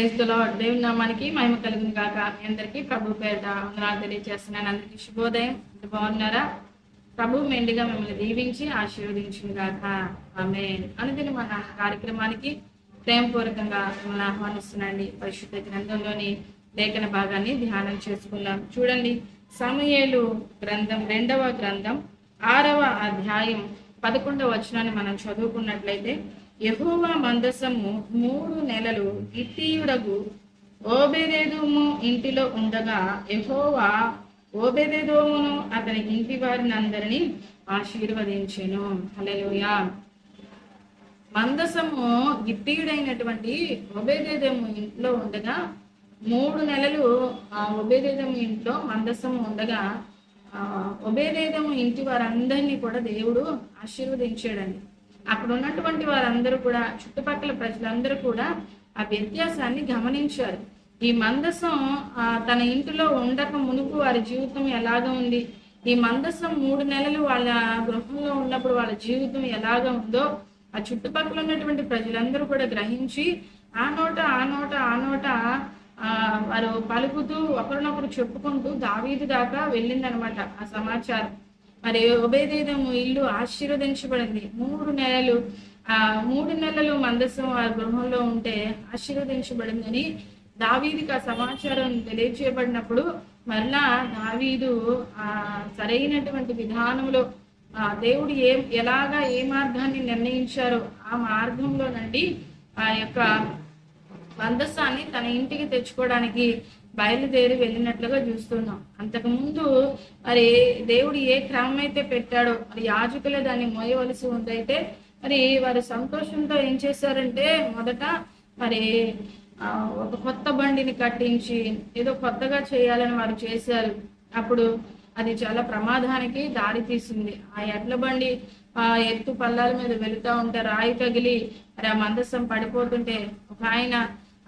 క్రైస్తులో దేవుని నామానికి మహిమ కలుగును కాక మీ అందరికీ ప్రభు పేరిట వందనాలు తెలియజేస్తున్నాను. అందరికీ శుభోదయం. బాగున్నారా? ప్రభు మెండుగా మిమ్మల్ని దీవించి ఆశీర్వదించును కాక ఆమె అనుదిన మన కార్యక్రమానికి ప్రేమపూర్వకంగా మిమ్మల్ని ఆహ్వానిస్తున్నాండి పరిశుద్ధ గ్రంథంలోని లేఖన భాగాన్ని ధ్యానం చేసుకుందాం. చూడండి. సమయేలు గ్రంథం రెండవ గ్రంథం ఆరవ అధ్యాయం పదకొండవ వచనాన్ని మనం చదువుకున్నట్లయితే యహోవా మందసము మూడు నెలలు గిత్తీయుడగు. ఓబెదేదోము ఇంటిలో ఉండగా యహోవా ఓబెదేదోమును అతని ఇంటి వారిని అందరినీ ఆశీర్వదించెను. హల్లెలూయా. మందసము గిత్తీయుడైనటువంటి ఒబేదేదము ఇంట్లో ఉండగా మూడు నెలలు ఆ ఒబేదేదము ఇంట్లో మందసము ఉండగా ఆ ఒబేదేదము ఇంటి వారందరినీ కూడా దేవుడు ఆశీర్వదించాడండి. అక్కడ ఉన్నటువంటి వారందరూ కూడా చుట్టుపక్కల ప్రజలందరూ కూడా ఆ వ్యత్యాసాన్ని గమనించారు. ఈ మందసం ఆ, తన ఇంటిలో ఉండక మునుపు వారి జీవితం ఎలాగ ఉంది? ఈ మందసం మూడు నెలలు వాళ్ళ గృహంలో ఉన్నప్పుడు వాళ్ళ జీవితం ఎలాగ ఉందో ఆ చుట్టుపక్కల ఉన్నటువంటి ప్రజలందరూ కూడా గ్రహించి ఆ నోట ఆ నోట ఆ నోట ఆ వారు పలుకుతూ ఒకరినొకరు చెప్పుకుంటూ దావీదు దాకా వెళ్ళిందనమాట ఆ సమాచారం. మరి ఉభయదేదము ఇల్లు ఆశీర్వదించబడింది. మూడు నెలలు ఆ మూడు నెలలు మందసం ఆ గృహంలో ఉంటే ఆశీర్వదించబడిందని దావీదికి ఆ సమాచారం తెలియచేయబడినప్పుడు మరలా దావీదు ఆ సరైనటువంటి విధానంలో ఆ దేవుడు ఏ ఎలాగా ఏ మార్గాన్ని నిర్ణయించారో ఆ మార్గంలో నుండి ఆ యొక్క మందస్సాన్ని తన ఇంటికి తెచ్చుకోవడానికి బయలుదేరి వెళ్ళినట్లుగా చూస్తున్నాం. అంతకు ముందు మరి దేవుడు ఏ క్రమం అయితే పెట్టాడో మరి యాజకులే దాన్ని మోయవలసి ఉందైతే మరి వారు సంతోషంతో ఏం చేశారంటే మొదట మరి ఆ, ఒక కొత్త బండిని కట్టించి ఏదో కొత్తగా చేయాలని వారు చేశారు. అప్పుడు అది చాలా ప్రమాదానికి దారి తీసింది. ఆ ఎడ్ల బండి ఆ ఎత్తు పల్లాల మీద వెళుతూ ఉంటే రాయి తగిలి మరి ఆ మందసం పడిపోతుంటే ఒక ఆయన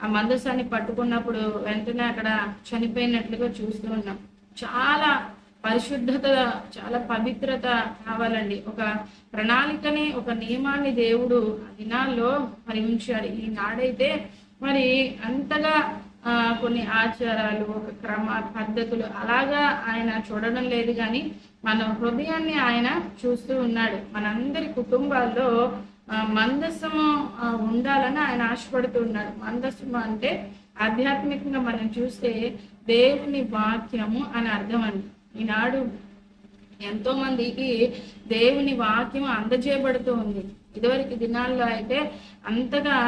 ఆ మందసాన్ని పట్టుకున్నప్పుడు వెంటనే అక్కడ చనిపోయినట్లుగా చూస్తూ ఉన్నాం. చాలా పరిశుద్ధత చాలా పవిత్రత కావాలండి. ఒక ప్రణాళికని ఒక నియమాన్ని దేవుడు ఆ దినాల్లో మరి ఉంచాడు. ఈనాడైతే మరి అంతగా ఆ, కొన్ని ఆచారాలు ఒక క్రమ పద్ధతులు అలాగా ఆయన చూడడం లేదు కానీ మన హృదయాన్ని ఆయన చూస్తూ ఉన్నాడు. మనందరి కుటుంబాల్లో మందస్సము ఉండాలని ఆయన ఆశపడుతూ ఉన్నాడు. మందస్సము అంటే ఆధ్యాత్మికంగా మనం చూస్తే దేవుని వాక్యము అని అర్థం అండి. ఈనాడు ఎంతో మందికి దేవుని వాక్యం అందజేయబడుతూ ఉంది. ఇదివరకు దినాల్లో అయితే అంతగా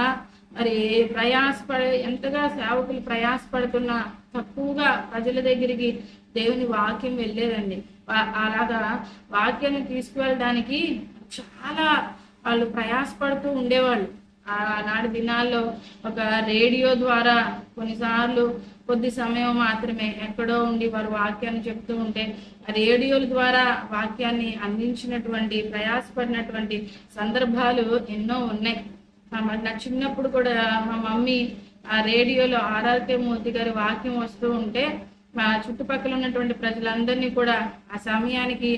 మరి ప్రయాసపడ ఎంతగా సేవకులు ప్రయాసపడుతున్న తక్కువగా ప్రజల దగ్గరికి దేవుని వాక్యం వెళ్ళేదండి. అలాగా వాక్యాన్ని తీసుకువెళ్ళడానికి చాలా వాళ్ళు ప్రయాసపడుతూ ఉండేవాళ్ళు. ఆనాటి దినాల్లో ఒక రేడియో ద్వారా కొన్నిసార్లు కొద్ది సమయం మాత్రమే ఎక్కడో ఉండి వారు వాక్యాన్ని చెప్తూ ఉంటే ఆ రేడియోల ద్వారా వాక్యాన్ని అందించినటువంటి ప్రయాసపడినటువంటి సందర్భాలు ఎన్నో ఉన్నాయి. నా చిన్నప్పుడు కూడా మా మమ్మీ ఆ రేడియోలో ఆర్ఆర్కే మూర్తి గారి వాక్యం వస్తూ ఉంటే మా చుట్టుపక్కల ఉన్నటువంటి ప్రజలందరినీ కూడా ఆ సమయానికి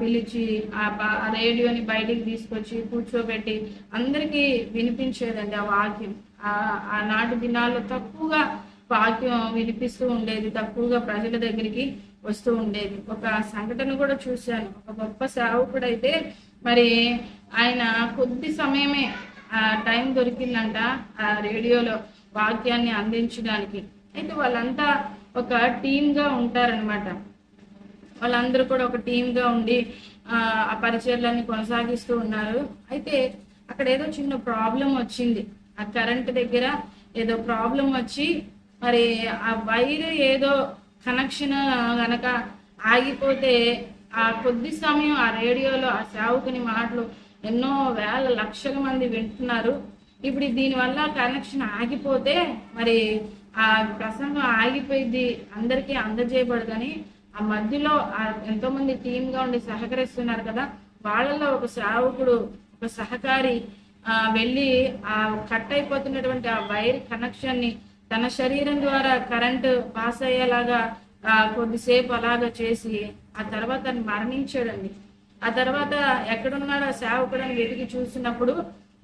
పిలిచి ఆ రేడియోని బయటికి తీసుకొచ్చి కూర్చోబెట్టి అందరికీ వినిపించేదండి ఆ వాక్యం. ఆ ఆనాటి దినాల్లో తక్కువగా వాక్యం వినిపిస్తూ ఉండేది తక్కువగా ప్రజల దగ్గరికి వస్తూ ఉండేది. ఒక సంఘటన కూడా చూశాను. ఒక గొప్ప సేవకుడైతే మరి ఆయన కొద్ది సమయమే ఆ టైం దొరికిందంట ఆ రేడియోలో వాక్యాన్ని అందించడానికి. అయితే వాళ్ళంతా ఒక టీమ్గా ఉంటారనమాట వాళ్ళందరూ కూడా ఒక టీమ్గా ఉండి ఆ ఆ పరిచయాలన్నీ కొనసాగిస్తూ ఉన్నారు. అయితే అక్కడ ఏదో చిన్న ప్రాబ్లం వచ్చింది. ఆ కరెంట్ దగ్గర ఏదో ప్రాబ్లం వచ్చి మరి ఆ వైర్ ఏదో కనెక్షన్ గనక ఆగిపోతే ఆ కొద్ది సమయం ఆ రేడియోలో ఆ సేవకుని మాటలు ఎన్నో వేల లక్షల మంది వింటున్నారు. ఇప్పుడు దీనివల్ల కనెక్షన్ ఆగిపోతే మరి ఆ ప్రసంగం ఆగిపోయింది అందరికీ అందజేయబడదని ఆ మధ్యలో ఎంతో మంది టీమ్గా ఉండి సహకరిస్తున్నారు కదా వాళ్ళలో ఒక సేవకుడు ఒక సహకారి ఆ వెళ్ళి ఆ కట్ అయిపోతున్నటువంటి ఆ వైర్ కనెక్షన్ని తన శరీరం ద్వారా కరెంటు పాస్ అయ్యేలాగా ఆ కొద్దిసేపు అలాగా చేసి ఆ తర్వాత మరణించాడండి. ఆ తర్వాత ఎక్కడున్నాడు ఆ సేవకుడని వెతికి చూసినప్పుడు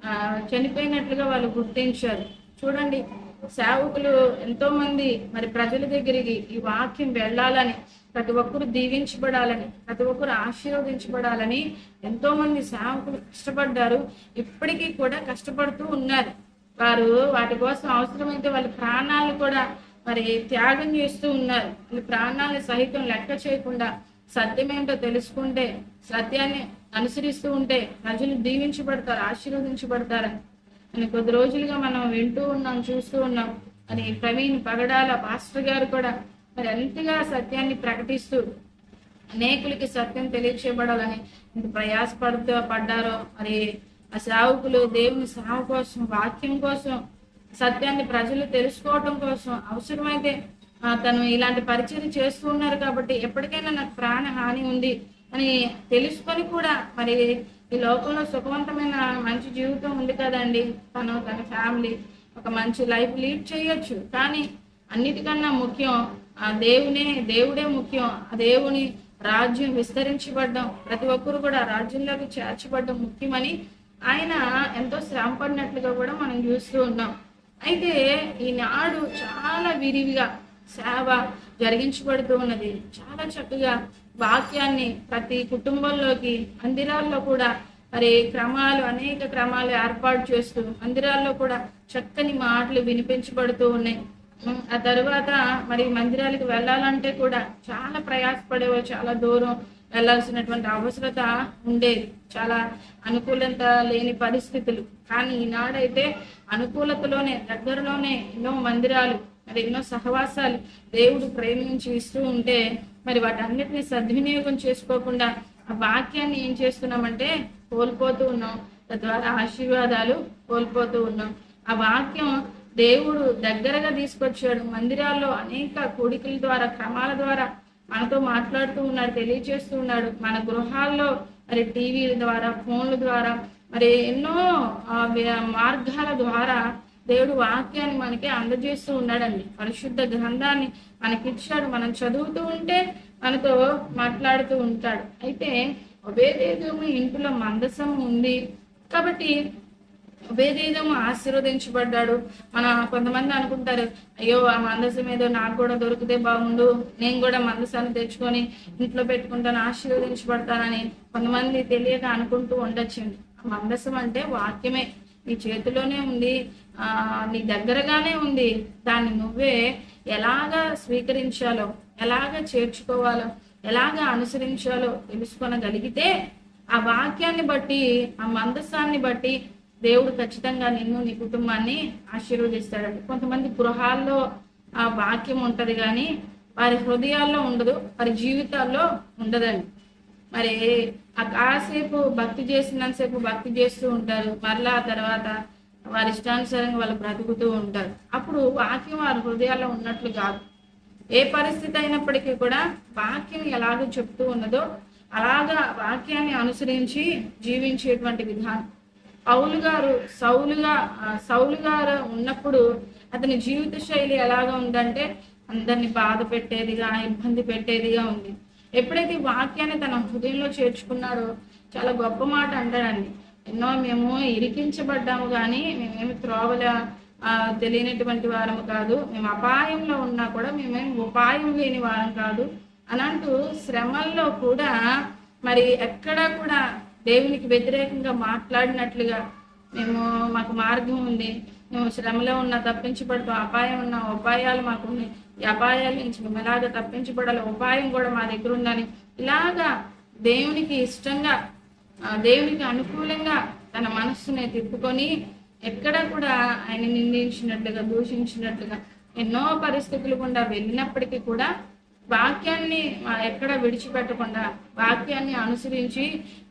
ఆ, చనిపోయినట్లుగా వాళ్ళు గుర్తించారు. చూడండి సేవకులు ఎంతో మంది మరి ప్రజల దగ్గరికి ఈ వాక్యం వెళ్ళాలని ప్రతి ఒక్కరు దీవించబడాలని ప్రతి ఒక్కరు ఆశీర్వదించబడాలని ఎంతో మంది సేవకులు కష్టపడ్డారు. ఇప్పటికీ కూడా కష్టపడుతూ ఉన్నారు. వారు వాటి కోసం అవసరమైతే వాళ్ళ ప్రాణాలు కూడా మరి త్యాగం చేస్తూ ఉన్నారు. వాళ్ళ ప్రాణాలను సహితం లెక్క చేయకుండా సత్యమేంటో తెలుసుకుంటే సత్యాన్ని అనుసరిస్తూ ఉంటే ప్రజలు దీవించబడతారు ఆశీర్వదించబడతారని అని కొద్ది రోజులుగా మనం వింటూ ఉన్నాం చూస్తూ ఉన్నాం. అని ప్రవీణ్ పగడాల పాస్టర్ గారు కూడా మరి ఎంతగా సత్యాన్ని ప్రకటిస్తూ అనేకులకి సత్యం తెలియచేయబడాలని ప్రయాసపడుతూ పడ్డారో మరి ఆ సేవకులు దేవుని సేవ కోసం వాక్యం కోసం సత్యాన్ని ప్రజలు తెలుసుకోవటం కోసం అవసరమైతే తను ఇలాంటి పరిచయం చేస్తూ ఉన్నారు కాబట్టి ఎప్పటికైనా నాకు ప్రాణ హాని ఉంది అని తెలుసుకొని కూడా మరి ఈ లోకంలో సుఖవంతమైన మంచి జీవితం ఉంది కదండి. తను తన ఫ్యామిలీ ఒక మంచి లైఫ్ లీడ్ చేయొచ్చు. కానీ అన్నిటికన్నా ముఖ్యం ఆ దేవునే దేవుడే ముఖ్యం. ఆ దేవుని రాజ్యం విస్తరించబడ్డం. ప్రతి ఒక్కరు కూడా రాజ్యంలోకి చేర్చబడ్డం ముఖ్యమని ఆయన ఎంతో శ్రమ పడినట్లుగా కూడా మనం చూస్తూ ఉన్నాం. అయితే ఈనాడు చాలా విరివిగా సేవ జరిగించబడుతూ ఉన్నది. చాలా చక్కగా వాక్యాన్ని ప్రతి కుటుంబంలోకి మందిరాల్లో కూడా మరి క్రమాలు అనేక క్రమాలు ఏర్పాటు చేస్తూ మందిరాల్లో కూడా చక్కని మాటలు వినిపించబడుతూ ఉన్నాయి. ఆ తర్వాత మరి మందిరాలకు వెళ్ళాలంటే కూడా చాలా ప్రయాసపడేవారు చాలా దూరం వెళ్ళాల్సినటువంటి అవసరత ఉండేది. చాలా అనుకూలత లేని పరిస్థితులు. కానీ ఈనాడైతే అనుకూలతలోనే దగ్గరలోనే ఎన్నో మందిరాలు మరి ఎన్నో సహవాసాలు దేవుడు ప్రేమించి ఇస్తూ ఉంటే మరి వాటన్నిటిని సద్వినియోగం చేసుకోకుండా ఆ వాక్యాన్ని ఏం చేస్తున్నామంటే కోల్పోతూ ఉన్నాం. తద్వారా ఆశీర్వాదాలు కోల్పోతూ ఉన్నాం. ఆ వాక్యం దేవుడు దగ్గరగా తీసుకొచ్చాడు. మందిరాల్లో అనేక కోడికల ద్వారా క్రమాల ద్వారా మనతో మాట్లాడుతూ ఉన్నాడు తెలియజేస్తూ ఉన్నాడు. మన గృహాల్లో మరి టీవీల ద్వారా ఫోన్ల ద్వారా మరి ఎన్నో ఆ, మార్గాల ద్వారా దేవుడు వాక్యాన్ని మనకి అందజేస్తూ ఉన్నాడండి. పరిశుద్ధ గ్రంథాన్ని మనకి ఇచ్చాడు మనం చదువుతూ ఉంటే మనతో మాట్లాడుతూ ఉంటాడు. అయితే ఒబేదేదము ఇంట్లో మందసం ఉంది కాబట్టి ఉభయదేదము ఆశీర్వదించబడ్డాడు. మన కొంతమంది అనుకుంటారు అయ్యో ఆ మందసం ఏదో నాకు కూడా దొరికితే బాగుండు. నేను కూడా మందసాన్ని తెచ్చుకొని ఇంట్లో పెట్టుకుంటాను ఆశీర్వదించబడతానని కొంతమంది తెలియక అనుకుంటూ ఉండొచ్చండి ఆ మందసం అంటే వాక్యమే. నీ చేతిలోనే ఉంది. ఆ నీ దగ్గరగానే ఉంది. దాన్ని నువ్వే ఎలాగా స్వీకరించాలో ఎలాగ చేర్చుకోవాలో ఎలాగ అనుసరించాలో తెలుసుకొనగలిగితే ఆ వాక్యాన్ని బట్టి ఆ మందస్సాన్ని బట్టి దేవుడు ఖచ్చితంగా నిన్ను నీ కుటుంబాన్ని ఆశీర్వదిస్తాడండి. కొంతమంది గృహాల్లో ఆ వాక్యం ఉంటది కానీ వారి హృదయాల్లో ఉండదు వారి జీవితాల్లో ఉండదండి. మరి ఆసేపు కాసేపు భక్తి చేసినంతసేపు భక్తి చేస్తూ ఉంటారు. మరలా తర్వాత వారి ఇష్టానుసారంగా వాళ్ళు బ్రతుకుతూ ఉంటారు. అప్పుడు వాక్యం వారి హృదయాల్లో ఉన్నట్లు కాదు. ఏ పరిస్థితి అయినప్పటికీ కూడా వాక్యం ఎలాగ చెప్తూ ఉన్నదో అలాగా వాక్యాన్ని అనుసరించి జీవించేటువంటి విధానం. పౌలు గారు సౌలుగా సౌలు గారు ఉన్నప్పుడు అతని జీవిత శైలి ఎలాగా ఉందంటే అందరిని బాధ పెట్టేదిగా ఇబ్బంది పెట్టేదిగా ఉంది. ఎప్పుడైతే ఈ వాక్యాన్ని తన హృదయంలో చేర్చుకున్నాడో చాలా గొప్ప మాట అంటాడండి ఎన్నో మేము ఇరికించబడ్డాము కానీ మేమేమి త్రోవల తెలియనటువంటి వారము కాదు. మేము అపాయంలో ఉన్నా కూడా మేమేమి ఉపాయం లేని వారం కాదు. అని అంటూ శ్రమల్లో కూడా మరి ఎక్కడా కూడా దేవునికి వ్యతిరేకంగా మాట్లాడినట్లుగా మేము మాకు మార్గం ఉంది. మేము శ్రమలో ఉన్న తప్పించబడుతూ అపాయం ఉన్న ఉపాయాలు మాకు ఉన్నాయి. ఈ అపాయాల నుంచి మేము ఎలాగ తప్పించబడాలి ఉపాయం కూడా మా దగ్గర ఉందని ఇలాగా దేవునికి ఇష్టంగా ఆ, దేవునికి అనుకూలంగా తన మనస్సుని తిప్పుకొని ఎక్కడ కూడా ఆయన నిందించినట్లుగా దూషించినట్లుగా ఎన్నో పరిస్థితులు గుండా వెళ్ళినప్పటికీ కూడా వాక్యాన్ని ఎక్కడ విడిచిపెట్టకుండా వాక్యాన్ని అనుసరించి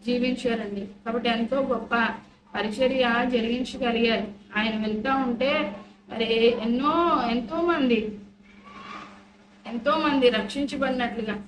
జీవించారండి. కాబట్టి ఎంతో గొప్ప పరిచర్య జరిగించగలిగారు. ఆయన వెళ్తా ఉంటే మరి ఎన్నో ఎంతో మంది ఎంతో మంది రక్షించబడినట్లుగా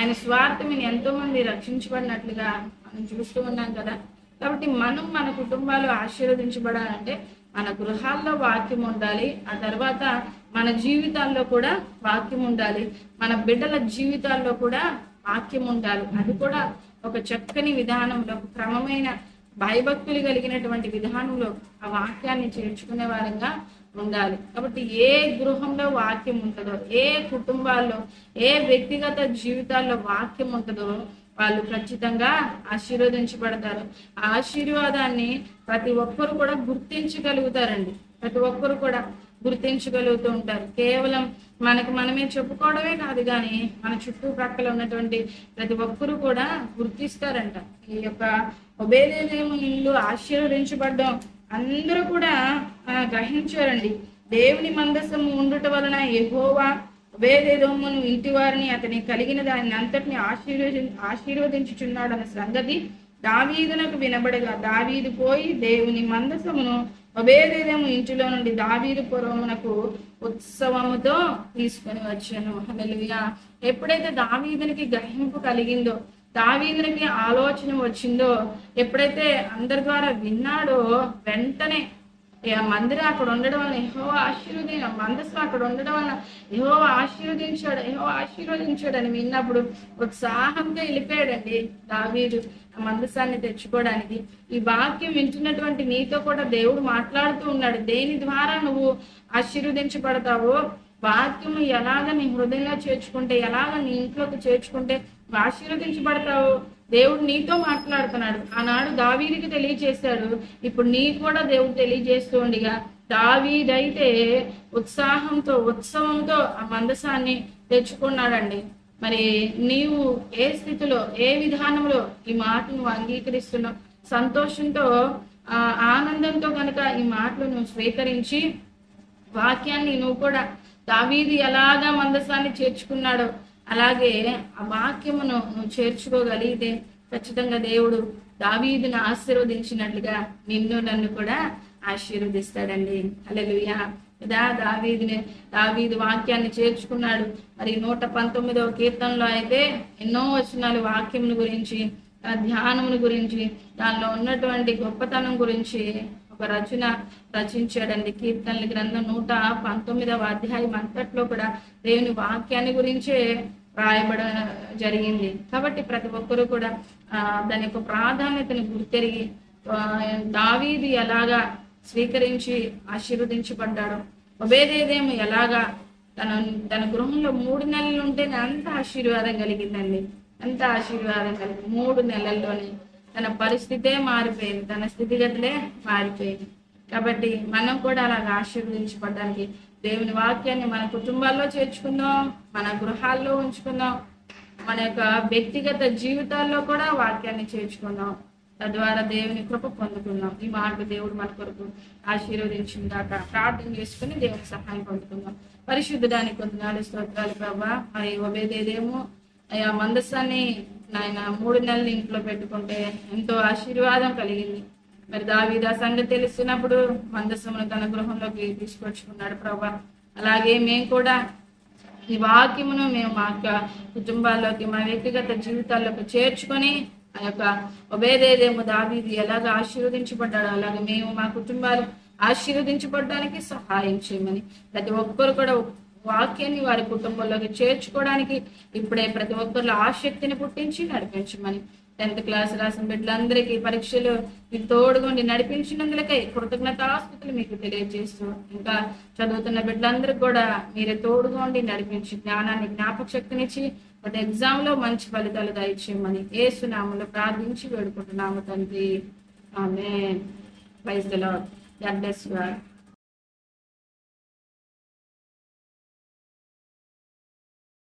ఆయన స్వార్థమిని ఎంతో మంది రక్షించబడినట్లుగా మనం చూస్తూ ఉన్నాం కదా. కాబట్టి మనం మన కుటుంబాలు ఆశీర్వదించబడాలంటే మన గృహాల్లో వాక్యం ఉండాలి. ఆ తర్వాత మన జీవితాల్లో కూడా వాక్యం ఉండాలి. మన బిడ్డల జీవితాల్లో కూడా వాక్యం ఉండాలి. అది కూడా ఒక చక్కని విధానంలో క్రమమైన భయభక్తులు కలిగినటువంటి విధానంలో ఆ వాక్యాన్ని చేర్చుకునే వారంగా ఉండాలి. కాబట్టి ఏ గృహంలో వాక్యం ఉంటుందో ఏ కుటుంబాల్లో ఏ వ్యక్తిగత జీవితాల్లో వాక్యం ఉంటుందో వాళ్ళు ఖచ్చితంగా ఆశీర్వదించబడతారు. ఆ ఆశీర్వాదాన్ని ప్రతి ఒక్కరు కూడా గుర్తించగలుగుతారండి. ప్రతి ఒక్కరు కూడా గుర్తించగలుగుతూ ఉంటారు. కేవలం మనకు మనమే చెప్పుకోవడమే కాదు కానీ మన చుట్టుపక్కల ఉన్నటువంటి ప్రతి ఒక్కరు కూడా గుర్తిస్తారంట. ఈ యొక్క ఒబేదేదేమో ఆశీర్వదించబడ్డం. అందరూ కూడా గ్రహించారండి. దేవుని మందసము ఉండుట వలన ఎహోవా ఒబేదేదోమును ఇంటి వారిని అతని కలిగిన దానిని అంతటిని ఆశీర్వది ఆశీర్వదించుచున్నాడన్న సంగతి దావీదునకు వినబడగా దావీదు పోయి దేవుని మందసమును ఒబేదేదేము ఇంటిలో నుండి దావీదు పురమునకు ఉత్సవముతో తీసుకొని వచ్చాను. హల్లెలూయా. ఎప్పుడైతే దావీదునికి గ్రహింపు కలిగిందో దావీదునికి ఆలోచన వచ్చిందో ఎప్పుడైతే అందరి ద్వారా విన్నాడో వెంటనే మందిరం అక్కడ ఉండడం వల్ల ఏహో ఆశీర్వది మందస్సు అక్కడ ఉండడం వల్ల ఏహో ఆశీర్వదించాడు ఏహో ఆశీర్వదించాడు అని విన్నప్పుడు ఉత్సాహంగా వెళ్ళిపోయాడండి దావీదు ఆ మందసాన్ని తెచ్చుకోవడానికి. ఈ వాక్యం వింటున్నటువంటి నీతో కూడా దేవుడు మాట్లాడుతూ ఉన్నాడు దేని ద్వారా నువ్వు ఆశీర్వదించబడతావో వాక్యము ఎలాగ నీ హృదయంలో చేర్చుకుంటే ఎలాగ నీ ఇంట్లోకి చేర్చుకుంటే ఆశీర్వదించబడతావు దేవుడు నీతో మాట్లాడుతున్నాడు. ఆనాడు దావీదికి తెలియజేశాడు. ఇప్పుడు నీ కూడా దేవుడు తెలియజేస్తూ ఉండిగా దావీదైతే ఉత్సాహంతో ఉత్సవంతో ఆ మందసాన్ని తెచ్చుకున్నాడండి. మరి నీవు ఏ స్థితిలో ఏ విధానంలో ఈ మాటను అంగీకరిస్తున్నావు? సంతోషంతో ఆ ఆనందంతో కనుక ఈ మాటలు నువ్వు స్వీకరించి వాక్యాన్ని నువ్వు కూడా దావీది ఎలాగా మందసాన్ని చేర్చుకున్నాడో అలాగే ఆ వాక్యమును నువ్వు చేర్చుకోగలిగితే ఖచ్చితంగా దేవుడు దావీదును ఆశీర్వదించినట్లుగా నిన్ను నన్ను కూడా ఆశీర్వదిస్తాడండి. అలెలుయా కదా దావీదిని దావీదు వాక్యాన్ని చేర్చుకున్నాడు. మరి నూట పంతొమ్మిదవ కీర్తనలో అయితే ఎన్నో వచనాలు వాక్యమును గురించి ఆ ధ్యానమును గురించి దానిలో ఉన్నటువంటి గొప్పతనం గురించి ఒక రచన రచించాడండి. కీర్తనల గ్రంథం నూట పంతొమ్మిదవ అధ్యాయం అంతట్లో కూడా దేవుని వాక్యాన్ని గురించే రాయబడ జరిగింది. కాబట్టి ప్రతి ఒక్కరూ కూడా ఆ, దాని యొక్క ప్రాధాన్యతను గుర్తెరిగి దావీది ఎలాగా స్వీకరించి ఆశీర్వదించబడ్డాడు ఒబేదేదేమో ఎలాగా తన తన గృహంలో మూడు నెలలు ఉంటేనే అంత ఆశీర్వాదం కలిగిందండి. అంత ఆశీర్వాదం కలిగింది మూడు నెలల్లోనే తన పరిస్థితే మారిపోయింది తన స్థితిగతులే మారిపోయింది. కాబట్టి మనం కూడా అలాగ ఆశీర్వదించబడడానికి దేవుని వాక్యాన్ని మన కుటుంబాల్లో చేర్చుకుందాం మన గృహాల్లో ఉంచుకుందాం మన యొక్క వ్యక్తిగత జీవితాల్లో కూడా వాక్యాన్ని చేర్చుకుందాం. తద్వారా దేవుని కృప పొందుకుందాం. ఈ మాట దేవుడు మన కొరకు ఆశీర్వదించిన దాకా ప్రార్థన చేసుకుని దేవుని సహాయం పొందుకుందాం. పరిశుద్ధడానికి కొంతనాడు స్తోత్రాలు ప్రభా. మరి ఒబేదేదేమో అయ్యా మందస్సాన్ని నాయన మూడు నెలలు ఇంట్లో పెట్టుకుంటే ఎంతో ఆశీర్వాదం కలిగింది. మరి దావీద సంగతి తెలిసినప్పుడు మందసమును తన గృహంలోకి తీసుకొచ్చుకున్నాడు ప్రభా. అలాగే మేము కూడా ఈ వాక్యమును మేము మా యొక్క కుటుంబాల్లోకి మా వ్యక్తిగత జీవితాల్లోకి చేర్చుకొని ఆ యొక్క ఒబేదేదేమో దావీది ఎలాగ ఆశీర్వదించబడ్డాడో అలాగే మేము మా కుటుంబాలు ఆశీర్వదించబడడానికి సహాయం చేయమని ప్రతి ఒక్కరు కూడా వాక్యాన్ని వారి కుటుంబంలోకి చేర్చుకోవడానికి ఇప్పుడే ప్రతి ఒక్కరిలో ఆసక్తిని పుట్టించి నడిపించమని టెన్త్ క్లాస్ రాసిన బిడ్డలందరికీ పరీక్షలు మీరు తోడుగుండి నడిపించినందులకై కృతజ్ఞతాస్తుతులు మీకు తెలియజేస్తూ ఇంకా చదువుతున్న బిడ్డలందరికీ కూడా మీరే తోడుగుండి నడిపించి జ్ఞానాన్ని జ్ఞాపక శక్తినిచ్చి ఒక ఎగ్జామ్లో మంచి ఫలితాలు దయచేయమని ఏసునామలో ప్రార్థించి వేడుకుంటున్నాము తండ్రి. ఆమె praise the Lord. God bless you